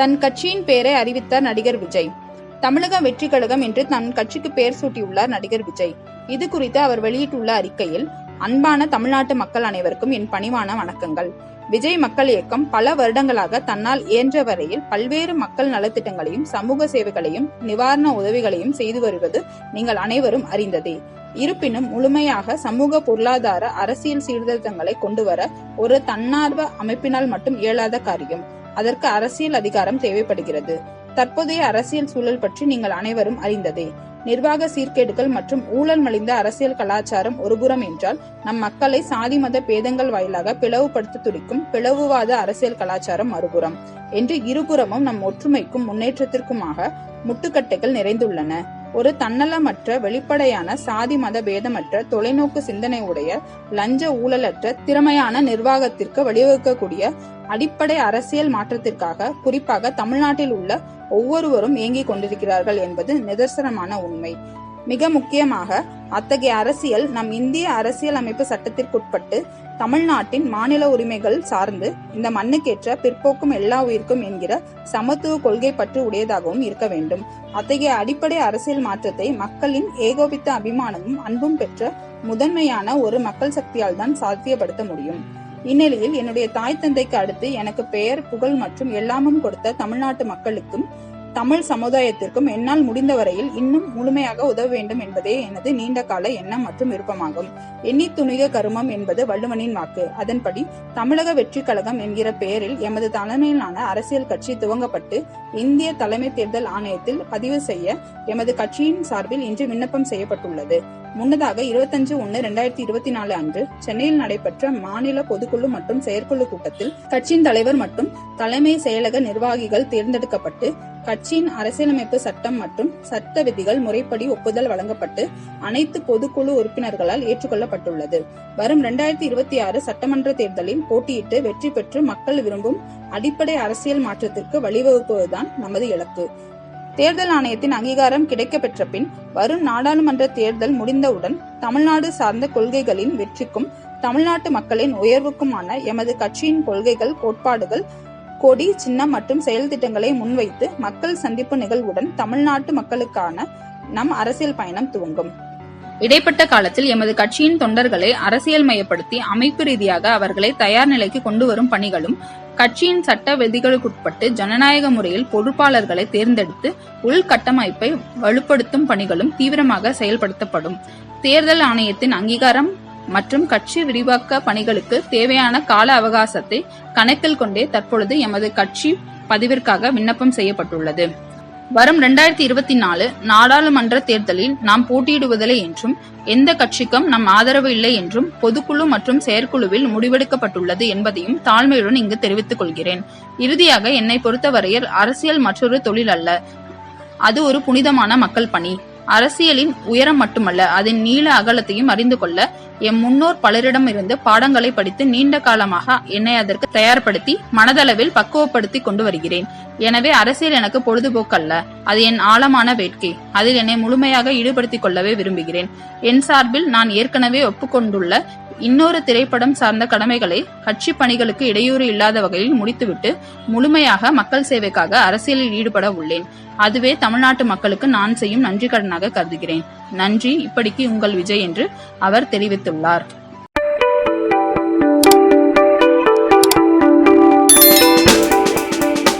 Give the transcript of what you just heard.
தன் கட்சியின் பெயரை அறிவித்தார் நடிகர் விஜய். தமிழக வெற்றி கழகம் என்று தன் கட்சிக்கு பெயர் சூட்டியுள்ளார் நடிகர் விஜய். இது குறித்து அவர் வெளியிட்டுள்ள அறிக்கையில் அன்பான தமிழ்நாட்டு மக்கள் அனைவருக்கும் என் பணிவான வணக்கங்கள். விஜய் மக்கள் இயக்கம் பல வருடங்களாக தன்னால் இயன்ற வரையில் பல்வேறு மக்கள் நலத்திட்டங்களையும் சமூக சேவைகளையும் நிவாரண உதவிகளையும் செய்து வருவது நீங்கள் அனைவரும் அறிந்ததே. இருப்பினும் முழுமையாக சமூக பொருளாதார அரசியல் சீர்திருத்தங்களை கொண்டுவர ஒரு தன்னார்வ அமைப்பினால் மட்டும் இயலாத காரியம். அதற்கு அரசியல் அதிகாரம் தேவைப்படுகிறது. தற்போதைய அரசியல் சூழல் பற்றி நீங்கள் அனைவரும் அறிந்ததே. நிர்வாக சீர்கேடுகள் மற்றும் ஊழல் மலிந்த அரசியல் கலாச்சாரம் ஒருபுறம் என்றால் நம் மக்களை சாதி மத பேதங்கள் வாயிலாக பிளவுபடுத்த துடிக்கும் பிளவுவாத அரசியல் கலாச்சாரம் மறுபுறம். என்று இருபுறமும் நம் ஒற்றுமைக்கும் முன்னேற்றத்திற்குமாக முட்டுக்கட்டைகள் நிறைந்துள்ளன. ஒரு தன்னலமற்ற வெளிப்படையான சாதி மத பேதமற்ற தொலைநோக்கு சிந்தனை உடைய லஞ்ச ஊழலற்ற திறமையான நிர்வாகத்திற்கு வழிவகுக்கக்கூடிய அடிப்படை அரசியல் மாற்றத்திற்காக குறிப்பாக தமிழ்நாட்டில் உள்ள ஒவ்வொருவரும் இயங்கிக் கொண்டிருக்கிறார்கள் என்பது நிதர்சனமான உண்மை. மிக முக்கியமாக அத்தகைய அரசியல் நம் இந்திய அரசியல் அமைப்பு சட்டத்திற்குட்பட்டு தமிழ்நாட்டின் மாநில உரிமைகள் சார்ந்து இந்த மண்ணுக்கேற்ற பிற்போக்கும் எல்லா உயிர்க்கும் என்கிற சமத்துவ கொள்கை பற்று உடையதாகவும் இருக்க வேண்டும். அத்தகைய அடிப்படை அரசியல் மாற்றத்தை மக்களின் ஏகோபித்த அபிமானமும் அன்பும் பெற்ற முதன்மையான ஒரு மக்கள் சக்தியால் தான் சாத்தியப்படுத்த முடியும். இந்நிலையில் என்னுடைய தாய் தந்தைக்கு அடுத்து எனக்கு பெயர் புகழ் மற்றும் எல்லாமும் கொடுத்த தமிழ்நாட்டு மக்களுக்கும் தமிழ் சமுதாயத்திற்கும் என்னால் முடிந்த வரையில் இன்னும் முழுமையாக உதவ வேண்டும் என்பதே எனது நீண்ட கால எண்ணம் மற்றும் விருப்பமாகும். எண்ணி துணிக கருமம் என்பது வள்ளுவனின் வாக்கு. அதன்படி தமிழக வெற்றி கழகம் என்கிற பெயரில் எமது தலைமையிலான அரசியல் கட்சி துவங்கப்பட்டு இந்திய தலைமை தேர்தல் ஆணையத்தில் பதிவு செய்ய எமது கட்சியின் சார்பில் இன்று விண்ணப்பம் செய்யப்பட்டுள்ளது. முன்னதாக இருபத்தஞ்சு ஒன்னு ரெண்டாயிரத்தி இருபத்தி நாலு அன்று சென்னையில் நடைபெற்ற மாநில பொதுக்குழு மற்றும் செயற்குழு கூட்டத்தில் கட்சியின் தலைவர் மற்றும் தலைமை செயலக நிர்வாகிகள் தேர்ந்தெடுக்கப்பட்டு கட்சியின் அரசியலமைப்பு சட்டம் மற்றும் சட்ட விதிகள் முறைப்படி ஒப்புதல் வழங்கப்பட்டு அனைத்து பொதுக்குழு உறுப்பினர்களால் ஏற்றுக்கொள்ளப்பட்டுள்ளது. வரும் இரண்டாயிரத்தி இருபத்தி ஆறு சட்டமன்ற தேர்தலில் போட்டியிட்டு வெற்றி பெற்று மக்கள் விரும்பும் அடிப்படை அரசியல் மாற்றத்திற்கு வழிவகுப்பதுதான் நமது இலக்கு. தேர்தல் ஆணையத்தின் அங்கீகாரம் கிடைக்கப்பெற்ற பின் வரும் நாடாளுமன்ற தேர்தல் முடிந்தவுடன் தமிழ்நாடு சார்ந்த கொள்கைகளின் வெற்றிக்கும் தமிழ்நாட்டு மக்களின் உயர்வுக்குமான எமது கட்சியின் கொள்கைகள் கோட்பாடுகள் கொடி சின்னம் மற்றும் செயல் திட்டங்களை முன்வைத்து மக்கள் சந்திப்பு நிகழ்வுடன் தமிழ்நாட்டு மக்களுக்கான நம் அரசியல் பயணம் துவங்கும். இடைப்பட்ட காலத்தில் எமது கட்சியின் தொண்டர்களை அரசியல் மயப்படுத்தி அமைப்பு ரீதியாக அவர்களை தயார் நிலைக்கு கொண்டு வரும் பணிகளும் கட்சியின் சட்ட விதிகளுக்குட்பட்டு ஜனநாயக முறையில் பொறுப்பாளர்களை தேர்ந்தெடுத்து உள்கட்டமைப்பை வலுப்படுத்தும் பணிகளும் தீவிரமாக செயல்படுத்தப்படும். தேர்தல் ஆணையத்தின் அங்கீகாரம் மற்றும் கட்சி விரிவாக்க பணிகளுக்கு தேவையான கால அவகாசத்தை கணக்கில் கொண்டே தற்பொழுது எமது கட்சி பதிவிற்காக விண்ணப்பம் செய்யப்பட்டுள்ளது. வரும் இரண்டாயிரத்தி இருபத்தி நாலு நாடாளுமன்ற தேர்தலில் நாம் போட்டியிடுவதில்லை என்றும் எந்த கட்சிக்கும் நம் ஆதரவு இல்லை என்றும் பொதுக்குழு மற்றும் செயற்குழுவில் முடிவெடுக்கப்பட்டுள்ளது என்பதையும் தாழ்மையுடன் இங்கு தெரிவித்துக் கொள்கிறேன். இறுதியாக என்னை பொறுத்தவரையில் அரசியல் மற்றொரு தொழில் அல்ல. அது ஒரு புனிதமான மக்கள் பணி. அரசியலின் உயரம் மட்டுமல்ல அதன் நீள அகலத்தையும் அறிந்து கொள்ள எம் முன்னோர் பலரிடமிருந்து பாடங்களை படித்து நீண்ட காலமாக என்னை அதற்கு தயார்படுத்தி மனதளவில் பக்குவப்படுத்தி கொண்டு வருகிறேன். எனவே அரசியல் எனக்கு பொழுதுபோக்கல்ல அது என் ஆழமான வேட்கை. அதில் என்னை முழுமையாக ஈடுபடுத்திக் கொள்ளவே விரும்புகிறேன். என் சார்பில் நான் ஏற்கனவே ஒப்புக்கொண்டுள்ள இன்னொரு திரைப்படம் சார்ந்த கடமைகளை கட்சி பணிகளுக்கு இடையூறு இல்லாத வகையில் முடித்துவிட்டு முழுமையாக மக்கள் சேவைக்காக அரசியலில் ஈடுபட உள்ளேன். அதுவே தமிழ்நாட்டு மக்களுக்கு நான் செய்யும் நன்றி கடனாக கருதுகிறேன். நன்றி. இப்படிக்கு உங்கள் விஜய் என்று அவர் தெரிவித்துள்ளார்.